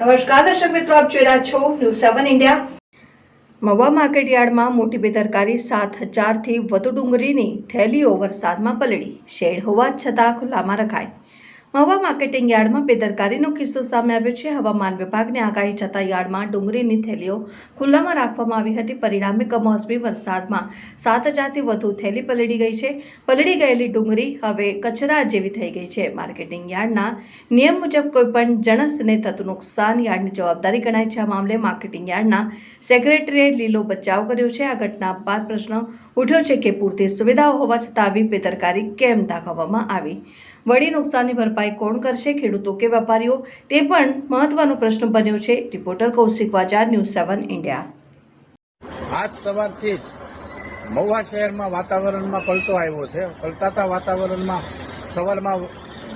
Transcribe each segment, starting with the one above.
નમસ્કાર, દર્શક મિત્રો, આપ જોઈ રહ્યા છો ન્યૂઝ સેવન ઇન્ડિયા મવા માર્કેટયાર્ડમાં મોટી બેદરકારી સાત હજારથી વધુ ડુંગળીની થેલીઓ વરસાદમાં પલળી. શેડ હોવા છતાં ખુલ્લામાં રખાય. મહુવા માર્કેટિંગ યાર્ડમાં બેદરકારીનો કિસ્સો સામે આવ્યો છે. હવામાન વિભાગની આગાહી છતાં યાર્ડમાં ડુંગળીની થેલીઓ ખુલ્લામાં રાખવામાં આવી હતી. પરિણામે કમોસમી વરસાદમાં સાત હજારથી વધુ થેલી પલળી ગઈ છે. પલળી ગયેલી ડુંગળી હવે કચરા જેવી થઈ ગઈ છે. માર્કેટિંગ યાર્ડના નિયમ મુજબ કોઈપણ જણસને થતું નુકસાન યાર્ડની જવાબદારી ગણાય છે. આ મામલે માર્કેટિંગ યાર્ડના સેક્રેટરીએ લીલો બચાવ કર્યો છે. આ ઘટના બાદ પ્રશ્ન ઉઠ્યો છે કે પૂરતી સુવિધાઓ હોવા છતાં આવી બેદરકારી કેમ દાખવવામાં આવી? વળી નુકસાનની ભરપાઈ કોણ કરશે, ખેડૂતો કે વેપારીઓ? તે પણ મહત્વનો પ્રશ્ન બન્યો છે. Reporter Kaushik Vaja news seven India આજ સવારથી જ મહુવા શહેરમાં વાતાવરણમાં પલટો આવ્યો છે. પલટાતા વાતાવરણમાં સવારમાં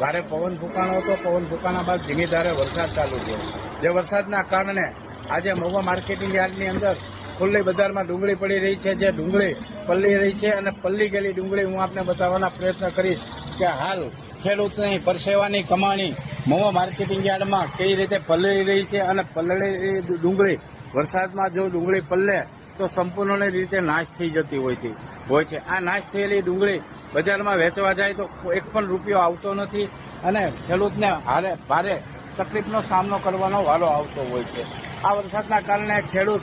ભારે પવન ફૂંકાણો હતો. પવન ફૂંકાણા બાદ ધીમી ધારે વરસાદ ચાલુ થયો. જે વરસાદના કારણે આજે મહુવા માર્કેટિંગ યાર્ડની અંદર ખુલ્લી બજારમાં ડુંગળી પડી રહી છે. જે ડુંગળી પલ્લી રહી છે અને પલ્લી ગયેલી ડુંગળી હું આપને બતાવવાના પ્રયત્ન કરીશ કે હાલ ખેડૂતની પરસેવાની કમાણી મહુવા માર્કેટિંગ યાર્ડમાં કઈ રીતે પલળી રહી છે અને પલળેલી ડુંગળી, વરસાદમાં જો ડુંગળી પલ્લે તો સંપૂર્ણ રીતે નાશ થઈ જતી હોય હોય છે. આ નાશ થયેલી ડુંગળી બજારમાં વેચવા જાય તો એક પણ રૂપિયો આવતો નથી અને ખેડૂતને હારે ભારે તકલીફનો સામનો કરવાનો વારો આવતો હોય છે. આ વરસાદના કારણે ખેડૂત